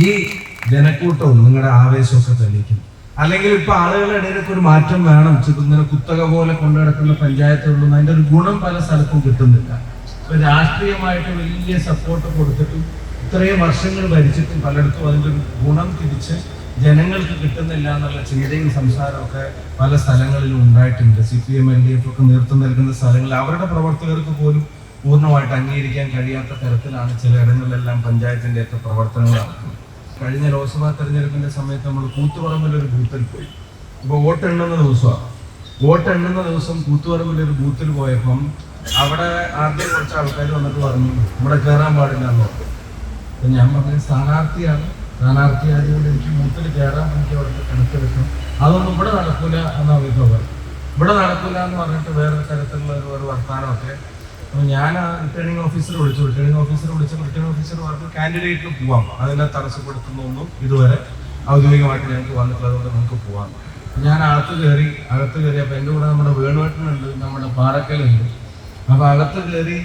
ഈ ജനക്കൂട്ടവും നിങ്ങളുടെ ആവേശമൊക്കെ തെളിയിക്കും. അല്ലെങ്കിൽ ഇപ്പൊ ആളുകളുടെ ഇടയിലൊക്കെ ഒരു മാറ്റം വേണം. ഇങ്ങനെ കുത്തക പോലെ കൊണ്ടു പഞ്ചായത്തുകളിലും അതിന്റെ ഒരു ഗുണം പല സ്ഥലത്തും കിട്ടുന്നില്ല. ഇപ്പൊ രാഷ്ട്രീയമായിട്ട് വലിയ സപ്പോർട്ട് കൊടുത്തിട്ടും ഇത്രയും വർഷങ്ങൾ ഭരിച്ചിട്ടും പലയിടത്തും അതിന്റെ ഒരു ഗുണം തിരിച്ച് ജനങ്ങൾക്ക് കിട്ടുന്നില്ല എന്നുള്ള ചിന്തയും സംസാരമൊക്കെ പല സ്ഥലങ്ങളിലും ഉണ്ടായിട്ടുണ്ട്. C P M L D F ഒക്കെ നേതൃത്വം നൽകുന്ന സ്ഥലങ്ങളിൽ അവരുടെ പ്രവർത്തകർക്ക് പോലും പൂർണമായിട്ട് അംഗീകരിക്കാൻ കഴിയാത്ത തരത്തിലാണ് ചില ഇടങ്ങളിലെല്ലാം പഞ്ചായത്തിന്റെ ഒക്കെ പ്രവർത്തനങ്ങൾ നടക്കുന്നത്. കഴിഞ്ഞ ലോക്സഭാ തെരഞ്ഞെടുപ്പിന്റെ സമയത്ത് നമ്മൾ കൂത്തുപറമ്പിൽ ഒരു ബൂത്തിൽ പോയി. ഇപ്പോൾ വോട്ട് എണ്ണുന്ന ദിവസമാണ് വോട്ട് എണ്ണുന്ന ദിവസം കൂത്തുപറമ്പിൽ ഒരു ബൂത്തിൽ പോയപ്പം അവിടെ ആദ്യം കുറച്ച് ആൾക്കാർ വന്നിട്ട് പറഞ്ഞു ഇവിടെ കയറാൻ പാടില്ല എന്ന് പറഞ്ഞു. അപ്പൊ ഞാൻ പറഞ്ഞ സ്ഥാനാർത്ഥിയാണ്. സ്ഥാനാർത്ഥി ആയതുകൊണ്ട് എനിക്ക് ബൂത്തിൽ കയറാൻ എനിക്ക് അവിടെ കണക്കെടുക്കണം അതൊന്നും ഇവിടെ നടക്കൂല എന്ന് അവർക്ക് പറഞ്ഞു ഇവിടെ നടക്കൂല എന്ന് പറഞ്ഞിട്ട് വേറെ തരത്തിലുള്ള ഒരു വർത്തമാനമൊക്കെ അപ്പൊ ഞാൻ റിട്ടേണിംഗ് ഓഫീസർ വിളിച്ചു. റിട്ടേണിംഗ് ഓഫീസർ വിളിച്ച റിട്ടേണിംഗ് ഓഫീസർ പറഞ്ഞു കാൻഡിഡേറ്റിന് പോവാം. അതിനെ തടസ്സപ്പെടുത്തുന്നൊന്നും ഇതുവരെ ഔദ്യോഗികമായിട്ട് ഞങ്ങൾക്ക് വന്നിട്ടുള്ളത് കൊണ്ട് നമുക്ക് പോവാം. ഞാൻ അകത്ത് കയറി അകത്ത് കയറി അപ്പൊ എന്റെ കൂടെ നമ്മുടെ വേണുവേട്ടനുണ്ട് നമ്മുടെ പാറക്കലുണ്ട് അപ്പൊ അകത്ത് കയറി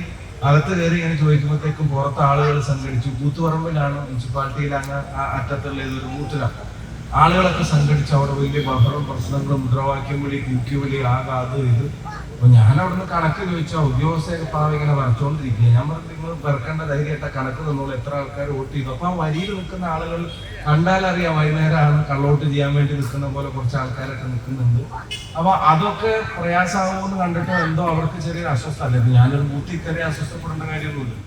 അകത്ത് കയറി ഇങ്ങനെ ചോദിക്കുമ്പോഴത്തേക്കും പുറത്ത് ആളുകൾ സംഘടിച്ചു. കൂത്തുപറമ്പിലാണ് മുനിസിപ്പാലിറ്റിയിൽ അങ്ങ് ആ അറ്റത്തുള്ള ഇതൊരു ബൂത്തിലാണ് ആളുകളൊക്കെ സംഘടിച്ച് അവിടെ വലിയ ബഹളം പ്രശ്നങ്ങളും മുദ്രാവാക്യം വിളി കൂക്കി വിളി ആകാതെ ഇത്. അപ്പൊ ഞാൻ അവിടുന്ന് കണക്ക് ചോദിച്ച ഉദ്യോഗസ്ഥ പാവം ഇങ്ങനെ വരച്ചോണ്ടിരിക്കുക ഞാൻ പറഞ്ഞു നിങ്ങൾ വെറുക്കേണ്ട ധൈര്യമായിട്ട് കണക്ക് തന്നോളൂ എത്ര ആൾക്കാർ വോട്ട് ചെയ്തു. അപ്പൊ ആ വരിയിൽ നിൽക്കുന്ന ആളുകൾ കണ്ടാൽ കണ്ടാലറിയാം വൈകുന്നേരമാണ് കള്ളോട്ട് ചെയ്യാൻ വേണ്ടി നിൽക്കുന്ന പോലെ കുറച്ച് ആൾക്കാരൊക്കെ നിൽക്കുന്നുണ്ട്. അപ്പൊ അതൊക്കെ പ്രയാസമാകുമെന്ന് കണ്ടിട്ട് എന്തോ അവർക്ക് ചെറിയൊരു അസ്വസ്ഥ. അല്ലേ ഞാനൊരു ബൂത്തിൽ കയറി അസ്വസ്ഥപ്പെടേണ്ട കാര്യമൊന്നുമില്ല.